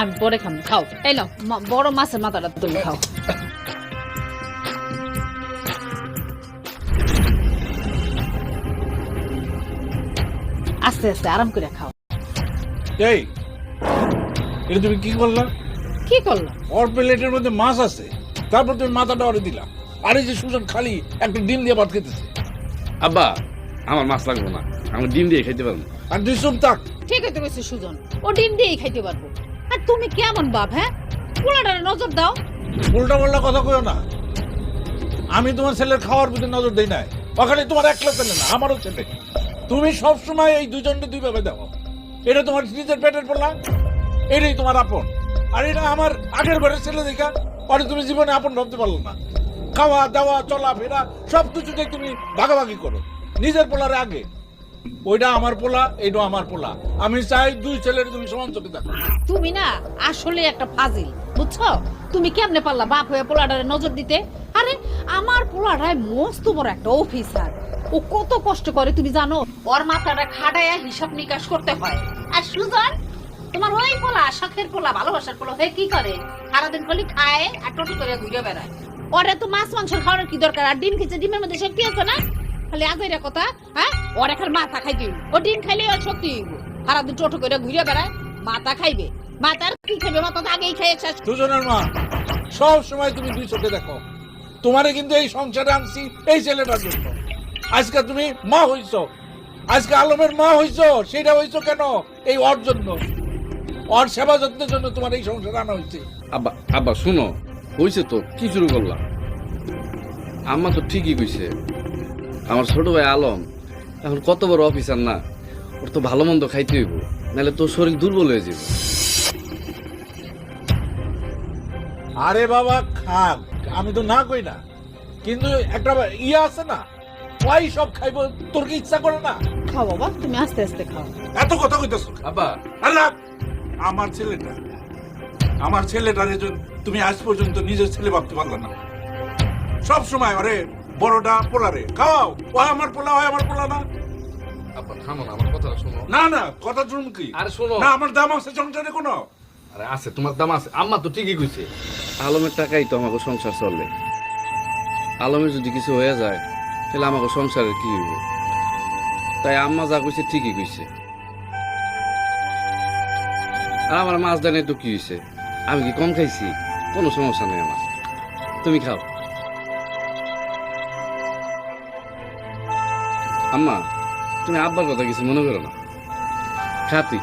আমি পরে খাম খাও। এই নাও বড় মাছের মাথাটা তুমি খাও। আস্তে আস্তে আরাম করে খাও। এই এটা তুমি কি করলা? কি করলাম ওর প্লেটের মধ্যে মাছ আছে। তারপর তুমি মাথাটা ওরে দিলা। আর এই যে সুজন খালি একটা ডিম দিয়ে ভাত খেতেছে। আব্বা আমার মাছ লাগবে না। আমি ডিম দিয়ে খেতে পারব আর তুই চুপ থাক ঠিক আছে কইছে সুজন। ও ডিম দিয়েই খাইতে পারব। আর তুমি কেমন বাপ হ্যাঁ? পোলাটারে নজর দাও। উল্টা পাল্টা কথা কইও না। আমি তোমার ছেলের খাওয়ার প্রতি নজর দেই নাই। ওখানে তোমার একলা ছেলে না, আমারও ছেলে। তুমি সব সময় এই দুজনকে দুই ভাবে দেখো এটা তোমার নিজের পেটের পড়লা এটাই তোমার আপন। আর এটা আমার আগের ঘরের ছেলে দেখা পরে তুমি জীবনে আপন ভাবতে পারল না। খাওয়া, দাওয়া চলা ফেরা সব কিছুতে তুমি ভাগাভাগি করো। নিজের পোলার আগে। ওইটা আমার পোলা আমার পোলা। আমি চাই দুই ছেলের তুমি সমান চোখে দেখো। তুমি না আসলে একটা ফাজিল, বুঝছ? তুমি কেমনে পারলা বাপ হয়ে পোলাটারে নজর দিতে? আরে, আমার পোলাটায় মস্ত বড় একটা অফিসার। ও কত কষ্ট করে, তুমি জানো? ওর মাথাটা খাটায়া হিসাব নিকাশ করতে হয়। আর সুজন, তোমার ওই পোলা শখের পোলা, ভালোবাসার পোলা হয়ে কি করে? সারাদিন খালি খায় আর টোটো করে ঘুরে বেড়ায়। ওরে তো মাছ মাংস খাওয়ানোর কি দরকার? আর ডিম খেয়েছে, ডিমের মধ্যে আছে না? খালি আগে কথা হ্যাঁ? ওর এখন মাথা খাইতে হইব। ও ডিম খাইলে ওর শক্তি হইব। সারাদিন টোটো করে ঘুরে বেড়ায় মাথা খাইবে। মাথার কি খাইবে? মাথা তো আগেই খাই শেষ। দুজনের মা সব সময় তুমি দুই চোখে দেখো। তোমারে কিন্তু এই সংসারে আনছি এই ছেলেটার জন্য। আজকে তুমি মা হইছো। আজকে আলমের মা হইছো সেটা হইছো কেন? এই ওর জন্য। ওর সেবা যত্নের জন্য তোমার এই সংসারে আনা হয়েছে আব্বা আব্বা শুনো। হয়েছে তো কি শুরু করলাম আম্মা তো ঠিকই কইছে। আমার ছোট ভাই আলম। এখন কত বড় অফিসার না ওর তো ভালো মন্দ খাইতে হইব নাহলে তোর শরীর দুর্বল হয়ে যাবে। আরে বাবা খাক আমি তো না কই না কিন্তু একটা ইয়ে আছে না ওই সব খাইবো তোর কি ইচ্ছা করে না? খাও বাবা তুমি আস্তে আস্তে খাও। এত কথা কইতেছ আব্বা। আল্লাহ আমার ছেলেটা আমার ছেলেটারে তুমি আজ পর্যন্ত নিজের ছেলে ভাবতে পারলে না। সব সময় আরে বড়টা পোলারে। খাও। ও আমার পোলা হয় আমার পোলা না। আব্বা থামো না আমার কথাটা শোনো। না না কথা শুনুন কি? আরে শোনো। না আমার দাম আছে সংসারে কোনো আরে আছে তোমার দাম আছে। আম্মা তো ঠিকই কইছে। আলমের টাকাই তো আমাকে সংসার চলে আলমের যদি কিছু হয়ে যায় তাহলে আমাকে সংসারে কি হইব? তাই আম্মা যা কইছে ঠিকই কইছে। আর আমার মাছ দানে তো কি হয়েছে আমি কি কম খাইছি? কোনো সমস্যা নেই আমার। তুমি খাও। আম্মা তুমি আব্বার কথা কিছু মনে করো না। খাতি।